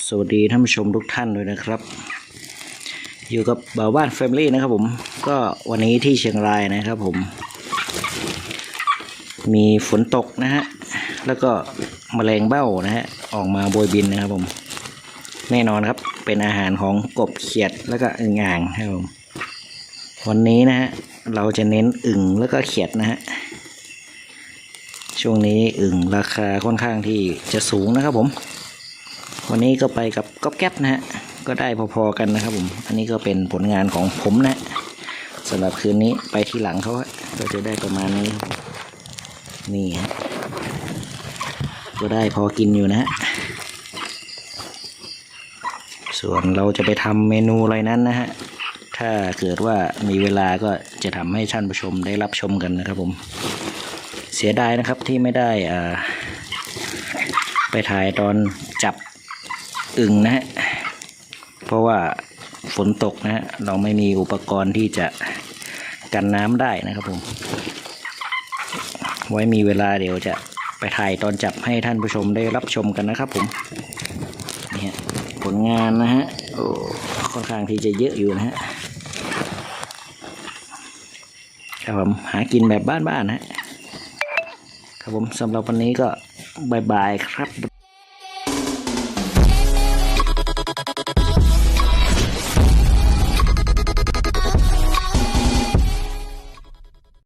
สวัสดีท่านผู้ชมทุกท่านด้วยนะครับ อยู่กับบ่าวบ้านแฟมิลี่นะครับผมก็วันนี้ที่เชียงรายนะครับผม มีฝนตกนะฮะแล้วก็แมลงเบ้านะฮะออกมาโบยบินนะครับผม แน่นอนครับเป็นอาหารของกบเขียดแล้วก็อึ่งอ่างครับผมวันนี้นะฮะเราจะเน้นอึ่งแล้วก็เขียดนะฮะช่วงนี้อึ่งราคาค่อนข้างที่จะสูงนะครับผม วันนี้ก็ไปกับก๊อบแก๊บนะฮะก็ได้พอๆกันนะครับผมอันนี้ก็เป็นผลงานของผมนะสำหรับคืนนี้ไปที่หลังเขาก็จะได้ประมาณนี้นี่ฮะก็ได้พอกินอยู่นะฮะส่วนเราจะไปทำเมนูอะไรนั้นนะฮะถ้าเกิดว่ามีเวลาก็จะทำให้ท่านผู้ชมได้รับชมกันนะครับผมเสียดายนะครับที่ไม่ได้อ่าไปถ่ายตอนจับ อึ่งนะฮะเพราะว่าฝนตกนะฮะเราไม่มีอุปกรณ์ที่จะกันน้ำได้นะครับผม ไว้มีเวลาเดี๋ยวจะไปถ่ายตอนจับให้ท่านผู้ชมได้รับชมกันนะครับผมนี่ผลงานนะฮะโอ้ค่อนข้างที่จะเยอะอยู่นะฮะครับผมหากินแบบบ้านๆนะฮะครับผมสำหรับวันนี้ก็บายบายครับ